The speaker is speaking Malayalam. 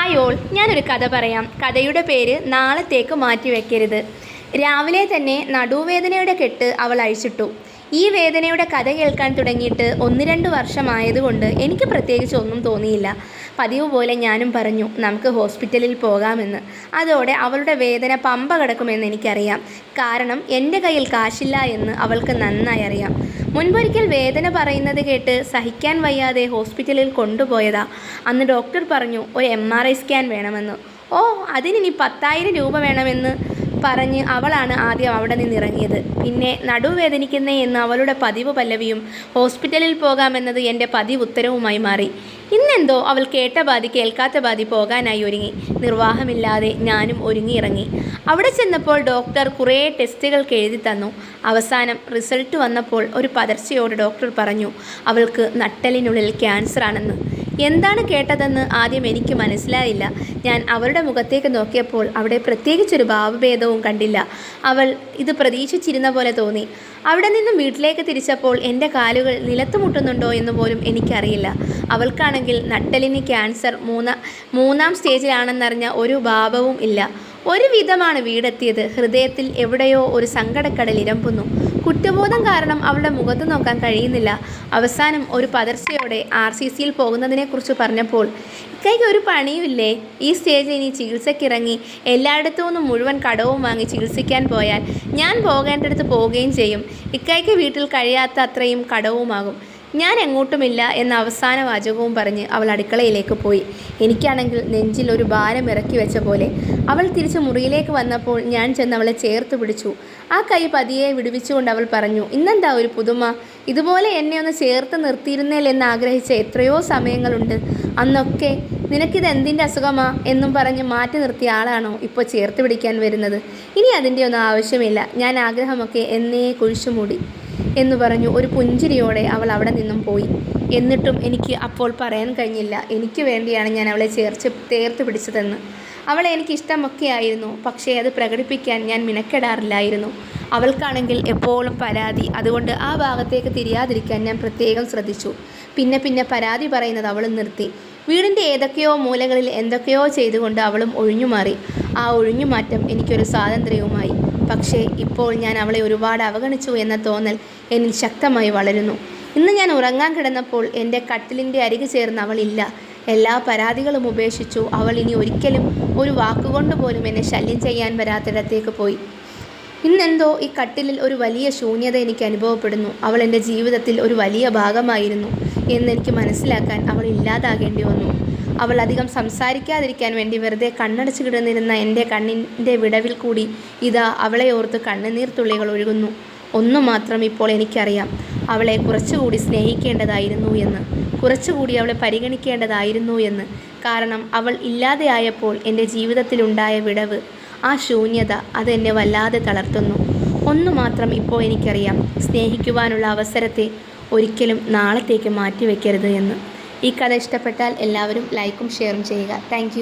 ഹായ് ഓൾ ഞാനൊരു കഥ പറയാം. കഥയുടെ പേര് നാളത്തേക്ക് മാറ്റിവെക്കരുത്. രാവിലെ തന്നെ നടുവേദനയുടെ കെട്ട് അവൾ അഴിച്ചിട്ടു. ഈ വേദനയുടെ കഥ കേൾക്കാൻ തുടങ്ങിയിട്ട് ഒന്ന് രണ്ട് വർഷമായതുകൊണ്ട് എനിക്ക് പ്രത്യേകിച്ച് ഒന്നും തോന്നിയില്ല. പതിവ് പോലെ ഞാനും പറഞ്ഞു നമുക്ക് ഹോസ്പിറ്റലിൽ പോകാമെന്ന്. അതോടെ അവളുടെ വേദന പമ്പ കിടക്കുമെന്ന് എനിക്കറിയാം. കാരണം എന്റെ കയ്യിൽ കാശില്ല എന്ന് അവൾക്ക് നന്നായി അറിയാം. മുൻപൊരിക്കൽ വേദന പറയുന്നത് കേട്ട് സഹിക്കാൻ വയ്യാതെ ഹോസ്പിറ്റലിൽ കൊണ്ടുപോയതാ. അന്ന് ഡോക്ടർ പറഞ്ഞു ഒരു എം ആർ ഐ സ്കാൻ വേണമെന്ന്. ഓ അതിനിനി പത്തായിരം രൂപ വേണമെന്ന്. പറഞ്ഞ് അവളാണ് ആദ്യം അവിടെ നിന്ന് ഇറങ്ങിയത് പിന്നെ നടുവേദനിക്കുന്നേ എന്ന് അവളുടെ പതിവ് പല്ലവിയും ഹോസ്പിറ്റലിൽ പോകാമെന്നത് എന്റെ പതിവ് ഉത്തരവുമായി മാറി. ഇന്നെന്തോ അവൾ കേട്ട ബാധി കേൾക്കാത്ത ബാധി പോകാനായി ഒരുങ്ങി. നിർവാഹമില്ലാതെ ഞാനും ഒരുങ്ങിയിറങ്ങി. അവിടെ ചെന്നപ്പോൾ ഡോക്ടർ കുറേ ടെസ്റ്റുകൾക്ക് എഴുതി തന്നു. അവസാനം റിസൾട്ട് വന്നപ്പോൾ ഒരു പതർച്ചയോട് ഡോക്ടർ പറഞ്ഞു അവൾക്ക് നട്ടലിനുള്ളിൽ ക്യാൻസർ ആണെന്ന് എന്താണ് കേട്ടതെന്ന് ആദ്യം എനിക്ക് മനസ്സിലായില്ല. ഞാൻ അവരുടെ മുഖത്തേക്ക് നോക്കിയപ്പോൾ അവിടെ പ്രത്യേകിച്ചൊരു ഭാവഭേദവും കണ്ടില്ല. അവൾ ഇത് പ്രതീക്ഷിച്ചിരുന്ന പോലെ തോന്നി. അവിടെ നിന്നും വീട്ടിലേക്ക് തിരിച്ചപ്പോൾ എന്റെ കാലുകൾ നിലത്ത് മുട്ടുന്നുണ്ടോ എന്ന് പോലും എനിക്കറിയില്ല. അവൾക്കാണെങ്കിൽ നട്ടലിന് ക്യാൻസർ മൂന്ന മൂന്നാം സ്റ്റേജിലാണെന്നറിഞ്ഞ ഒരു ഭാവവും ഇല്ല. ഒരു വിധമാണ് വീടെത്തിയത്. ഹൃദയത്തിൽ എവിടെയോ ഒരു സങ്കടക്കടൽ ഇരമ്പുന്നു. കുറ്റബോധം കാരണം അവളുടെ മുഖത്ത് നോക്കാൻ കഴിയുന്നില്ല. അവസാനം ഒരു പതർച്ചയോടെ ആർ സി സിയിൽ പോകുന്നതിനെക്കുറിച്ച് പറഞ്ഞപ്പോൾ ഇക്കൈക്ക് ഒരു പണിയുമില്ലേ? ഈ സ്റ്റേജിൽ ഇനി ചികിത്സയ്ക്കിറങ്ങി എല്ലായിടത്തു നിന്നും മുഴുവൻ കടവും വാങ്ങി ചികിത്സിക്കാൻ പോയാൽ ഞാൻ പോകേണ്ടടുത്ത് പോവുകയും ചെയ്യും. ഇക്കൈക്ക് വീട്ടിൽ കഴിയാത്ത അത്രയും കടവുമാകും. ഞാൻ എങ്ങോട്ടുമില്ല എന്ന അവസാന വാചകവും പറഞ്ഞ് അവൾ അടുക്കളയിലേക്ക് പോയി. എനിക്കാണെങ്കിൽ നെഞ്ചിൽ ഒരു ഭാരം ഇറക്കി വെച്ച പോലെ. അവൾ തിരിച്ച് മുറിയിലേക്ക് വന്നപ്പോൾ ഞാൻ ചെന്ന് അവളെ ചേർത്ത് പിടിച്ചു. ആ കൈ പതിയെ വിടുവിച്ചുകൊണ്ട് അവൾ പറഞ്ഞു ഇന്നെന്താ ഒരു പുതുമ? ഇതുപോലെ എന്നെ ഒന്ന് ചേർത്ത് നിർത്തിയിരുന്നേൽ എന്ന് ആഗ്രഹിച്ച എത്രയോ സമയങ്ങളുണ്ട്. അന്നൊക്കെ നിനക്കിത് എന്തിന്റെ അസുഖമാ? എന്നും പറഞ്ഞ് മാറ്റി നിർത്തിയ ആളാണോ ഇപ്പോൾ ചേർത്ത് പിടിക്കാൻ വരുന്നത്? ഇനി അതിന്റെ ഒന്നും ആവശ്യമില്ല. ഞാൻ ആഗ്രഹമൊക്കെ എന്നേ കുഴിച്ചുമൂടി എന്ന് പറഞ്ഞു ഒരു പുഞ്ചിരിയോടെ അവൾ അവിടെ നിന്നും പോയി. എന്നിട്ടും എനിക്ക് അപ്പോൾ പറയാൻ കഴിഞ്ഞില്ല. എനിക്ക് വേണ്ടിയാണ് ഞാൻ അവളെ ചേർച്ച് തേർത്ത് പിടിച്ചതെന്ന്. അവളെ എനിക്ക് ഇഷ്ടമൊക്കെ ആയിരുന്നു പക്ഷേ അത് പ്രകടിപ്പിക്കാൻ ഞാൻ മിനക്കെടാറില്ലായിരുന്നു. അവൾക്കാണെങ്കിൽ എപ്പോഴും പരാതി. അതുകൊണ്ട് ആ ഭാഗത്തേക്ക് തിരിയാതിരിക്കാൻ ഞാൻ പ്രത്യേകം ശ്രദ്ധിച്ചു. പിന്നെ പിന്നെ പരാതി പറയുന്നത് അവൾ നിർത്തി. വീടിന്റെ ഏതൊക്കെയോ മൂലകളിൽ എന്തൊക്കെയോ ചെയ്തുകൊണ്ട് അവളും ഒഴിഞ്ഞുമാറി. ആ ഒഴിഞ്ഞുമാറ്റം എനിക്കൊരു സ്വാതന്ത്ര്യവുമായി. പക്ഷേ ഇപ്പോൾ ഞാൻ അവളെ ഒരുപാട് അവഗണിച്ചു എന്ന തോന്നൽ എന്നിൽ ശക്തമായി വളരുന്നു. ഇന്ന് ഞാൻ ഉറങ്ങാൻ കിടന്നപ്പോൾ എന്റെ കട്ടിലിന്റെ അരികെ ചേർന്ന് അവളില്ല. എല്ലാ പരാതികളും ഉപേക്ഷിച്ചു. അവൾ ഇനി ഒരിക്കലും ഒരു വാക്കുകൊണ്ട് പോലും എന്നെ ശല്യം ചെയ്യാൻ വരാത്തിടത്തേക്ക് പോയി. ഇന്നെന്തോ ഈ കട്ടിലിൽ ഒരു വലിയ ശൂന്യത എനിക്ക് അനുഭവപ്പെടുന്നു. അവൾ എന്റെ ജീവിതത്തിൽ ഒരു വലിയ ഭാഗമായിരുന്നു എന്നെനിക്ക് മനസ്സിലാക്കാൻ അവൾ ഇല്ലാതാകേണ്ടി വന്നു. അവൾ അധികം സംസാരിക്കാതിരിക്കാൻ വേണ്ടി വെറുതെ കണ്ണടച്ചു കിടന്നിരുന്ന എന്റെ കണ്ണിന്റെ വിടവിൽ കൂടി ഇതാ അവളെ ഓർത്ത് കണ്ണുനീർ തുള്ളികൾ ഒഴുകുന്നു. ഒന്നു മാത്രം ഇപ്പോൾ എനിക്കറിയാം. അവളെ കുറച്ചുകൂടി സ്നേഹിക്കേണ്ടതായിരുന്നു എന്ന്. കുറച്ചുകൂടി അവളെ പരിഗണിക്കേണ്ടതായിരുന്നു എന്ന്. കാരണം അവൾ ഇല്ലാതെയായപ്പോൾ എന്റെ ജീവിതത്തിലുണ്ടായ വിടവ് ആ ശൂന്യത അതെന്നെ വല്ലാതെ തളർത്തുന്നു. ഒന്നു മാത്രം ഇപ്പോൾ എനിക്കറിയാം. സ്നേഹിക്കുവാനുള്ള അവസരത്തെ ഒരിക്കലും നാളത്തേക്ക് മാറ്റിവെക്കരുത് എന്ന്. ഈ കഥ ഇഷ്ടപ്പെട്ടാൽ എല്ലാവരും ലൈക്കും ഷെയറും ചെയ്യുക. താങ്ക്